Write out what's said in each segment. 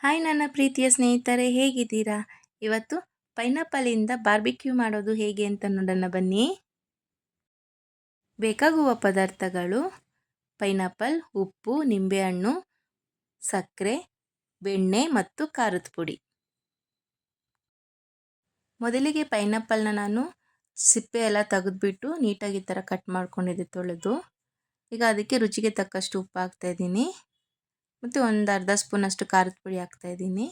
Hi ನನ್ನ ಪ್ರೀತಿಯ ಸ್ನೇಹಿತರೆ, ಹೇಗಿದ್ದೀರಾ? ಇವತ್ತು ಪೈನಾಪಲಿಂದ ಬಾರ್ಬಿಕ್ಯೂ ಮಾಡೋದು ಹೇಗೆ ಅಂತ ನೋಡೋಣ ಬನ್ನಿ. ಬೇಕಾಗುವ ಪದಾರ್ಥಗಳು ಪೈನಾಪಲ್ ಉಪ್ಪು, ನಿಂಬೆಹಣ್ಣು, ಸಕ್ಕರೆ, ಬೆಣ್ಣೆ ಮತ್ತು ಖಾರದ ಪುಡಿ. ಮೊದಲಿಗೆ ಪೈನಾಪಲ್ನ ನಾನು ಸಿಪ್ಪೆ ಎಲ್ಲ ತೆಗೆದುಬಿಟ್ಟು ನೀಟಾಗಿ ಥರ ಕಟ್ ಮಾಡ್ಕೊಂಡಿದ್ದೆ ತೊಳೆದು. ಈಗ ಅದಕ್ಕೆ ರುಚಿಗೆ ತಕ್ಕಷ್ಟು ಉಪ್ಪು ಹಾಕ್ತಾಯಿದ್ದೀನಿ ಮತ್ತು ಒಂದು ಅರ್ಧ ಸ್ಪೂನಷ್ಟು ಖಾರದ ಪುಡಿ ಹಾಕ್ತಾಯಿದ್ದೀನಿ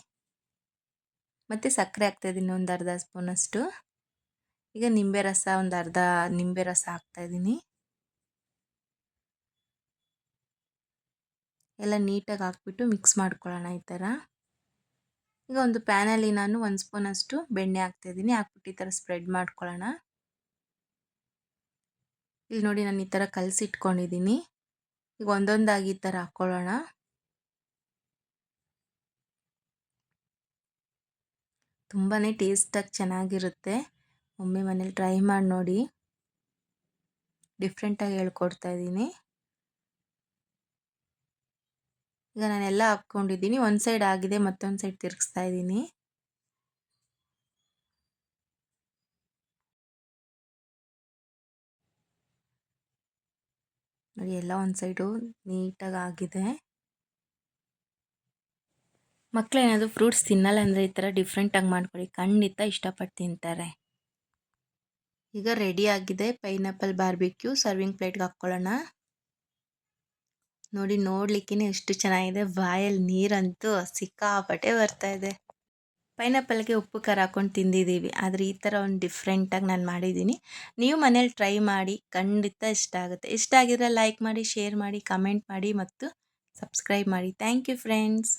ಮತ್ತು ಸಕ್ಕರೆ ಹಾಕ್ತಾಯಿದ್ದೀನಿ ಒಂದು ಅರ್ಧ ಸ್ಪೂನಷ್ಟು ಈಗ ನಿಂಬೆ ರಸ ಒಂದು ಅರ್ಧ ನಿಂಬೆ ರಸ ಹಾಕ್ತಾಯಿದ್ದೀನಿ ಎಲ್ಲ ನೀಟಾಗಿ ಹಾಕ್ಬಿಟ್ಟು ಮಿಕ್ಸ್ ಮಾಡ್ಕೊಳ್ಳೋಣ ಈ ಥರ. ಈಗ ಒಂದು ಪ್ಯಾನಲ್ಲಿ ನಾನು ಒಂದು ಸ್ಪೂನಷ್ಟು ಬೆಣ್ಣೆ ಹಾಕ್ತಾಯಿದ್ದೀನಿ ಹಾಕ್ಬಿಟ್ಟು ಈ ಥರ ಸ್ಪ್ರೆಡ್ ಮಾಡ್ಕೊಳ್ಳೋಣ. ಇಲ್ಲಿ ನೋಡಿ ನಾನು ಈ ಥರ ಕಲಸಿಟ್ಕೊಂಡಿದ್ದೀನಿ. ಈಗ ಒಂದೊಂದಾಗಿ ಈ ಥರ ಹಾಕ್ಕೊಳ್ಳೋಣ. ತುಂಬಾ ಟೇಸ್ಟಾಗಿ ಚೆನ್ನಾಗಿರುತ್ತೆ. ಒಮ್ಮೆ ಮನೇಲಿ ಟ್ರೈ ಮಾಡಿ ನೋಡಿ. ಡಿಫ್ರೆಂಟಾಗಿ ಹೇಳ್ಕೊಡ್ತಾ ಇದ್ದೀನಿ. ಈಗ ನಾನೆಲ್ಲ ಹಾಕ್ಕೊಂಡಿದ್ದೀನಿ. ಒಂದು ಸೈಡ್ ಆಗಿದೆ, ಮತ್ತೊಂದು ಸೈಡ್ ತಿರುಗಿಸ್ತಾ ಇದ್ದೀನಿ. ನೋಡಿ, ಎಲ್ಲ ಒಂದು ಸೈಡು ನೀಟಾಗಿ ಆಗಿದೆ. ಮಕ್ಕಳೇನಾದರೂ ಫ್ರೂಟ್ಸ್ ತಿನ್ನಲ್ಲ ಅಂದರೆ ಈ ಥರ ಡಿಫ್ರೆಂಟಾಗಿ ಮಾಡ್ಕೊಳ್ಳಿ ಖಂಡಿತ ಇಷ್ಟಪಟ್ಟು ತಿಂತಾರೆ. ಈಗ ರೆಡಿ ಆಗಿದೆ ಪೈನಾಪಲ್ ಬಾರ್ಬಿಕ್ಯೂ ಸರ್ವಿಂಗ್ ಪ್ಲೇಟ್ಗೆ ಹಾಕ್ಕೊಳ್ಳೋಣ. ನೋಡಿ ನೋಡ್ಲಿಕ್ಕೆ ಎಷ್ಟು ಚೆನ್ನಾಗಿದೆ. ಬಾಯಲ್ಲಿ ನೀರಂತೂ ಸಿಕ್ಕಾಪಟ್ಟೆ ಬರ್ತಾ ಇದೆ. ಪೈನಾಪಲ್ಗೆ ಉಪ್ಪು, ಖಾರ ಹಾಕೊಂಡು ತಿಂದಿದ್ದೀವಿ. ಆದರೆ ಈ ಥರ ಒಂದು ಡಿಫ್ರೆಂಟಾಗಿ ನಾನು ಮಾಡಿದ್ದೀನಿ. ನೀವು ಮನೇಲಿ ಟ್ರೈ ಮಾಡಿ, ಖಂಡಿತ ಇಷ್ಟ ಆಗುತ್ತೆ. ಇಷ್ಟ ಆಗಿದ್ರೆ ಲೈಕ್ ಮಾಡಿ ಶೇರ್ ಮಾಡಿ ಕಮೆಂಟ್ ಮಾಡಿ ಮತ್ತು ಸಬ್ಸ್ಕ್ರೈಬ್ ಮಾಡಿ. Thank you friends